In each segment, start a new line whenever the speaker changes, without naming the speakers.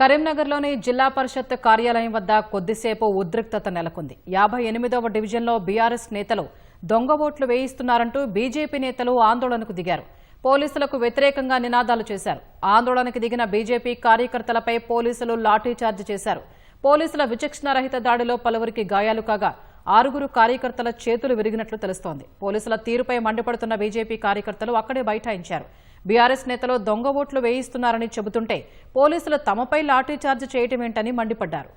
కరీంనగర్లోని జిల్లా పరిషత్ కార్యాలయం వద్ద కొద్దిసేపు ఉద్రిక్తత నెలకొంది. యాభై ఎనిమిదవ డివిజన్లో బీఆర్ఎస్ నేతలు దొంగ ఓట్లు వేయిస్తున్నారంటూ బీజేపీ నేతలు ఆందోళనకు దిగారు. పోలీసులకు వ్యతిరేకంగా నినాదాలు చేశారు. ఆందోళనకు దిగిన బీజేపీ కార్యకర్తలపై పోలీసులు లాఠీచార్జ్ చేశారు. పోలీసుల విచక్షణారహిత దాడిలో పలువురికి గాయాలు కాగా ఆరుగురు కార్యకర్తల చేతులు విరిగినట్లు తెలుస్తోంది. పోలీసుల తీరుపై మండిపడుతున్న బీజేపీ కార్యకర్తలు అక్కడే బైఠాయించారు. బీఆర్ఎస్ నేతలు దొంగ ఓట్లు వేయిస్తున్నారని చెబుతుంటే పోలీసులు తమపై లాఠీచార్జ్ చేయటమేంటని మండిపడ్డారు.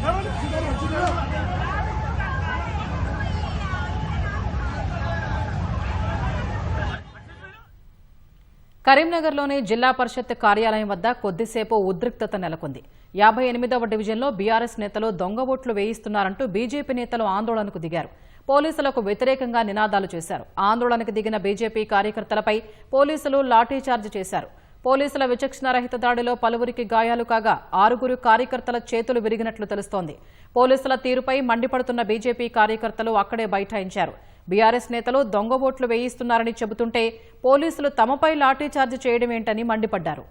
కరీంనగర్లోని జిల్లా పరిషత్ కార్యాలయం వద్ద కొద్దిసేపు ఉద్రిక్తత నెలకొంది. యాభై ఎనిమిదవ డివిజన్లో బీఆర్ఎస్ నేతలు దొంగ ఓట్లు వేయిస్తున్నారంటూ బీజేపీ నేతలు ఆందోళనకు దిగారు. పోలీసులకు వ్యతిరేకంగా నినాదాలు చేశారు. ఆందోళనకు దిగిన బీజేపీ కార్యకర్తలపై పోలీసులు లాఠీచార్జ్ చేశారు. పోలీసుల విచక్షణారహిత దాడిలో పలువురికి గాయాలు కాగా ఆరుగురు కార్యకర్తల చేతులు విరిగినట్లు తెలుస్తోంది. పోలీసుల తీరుపై మండిపడుతున్న బీజేపీ కార్యకర్తలు అక్కడే బైఠాయించారు. బీఆర్ఎస్ నేతలు దొంగ ఓట్లు వేయిస్తున్నారని చెబుతుంటే పోలీసులు తమపై లాఠీచార్జ్ చేయడమేంటని మండిపడ్డారు.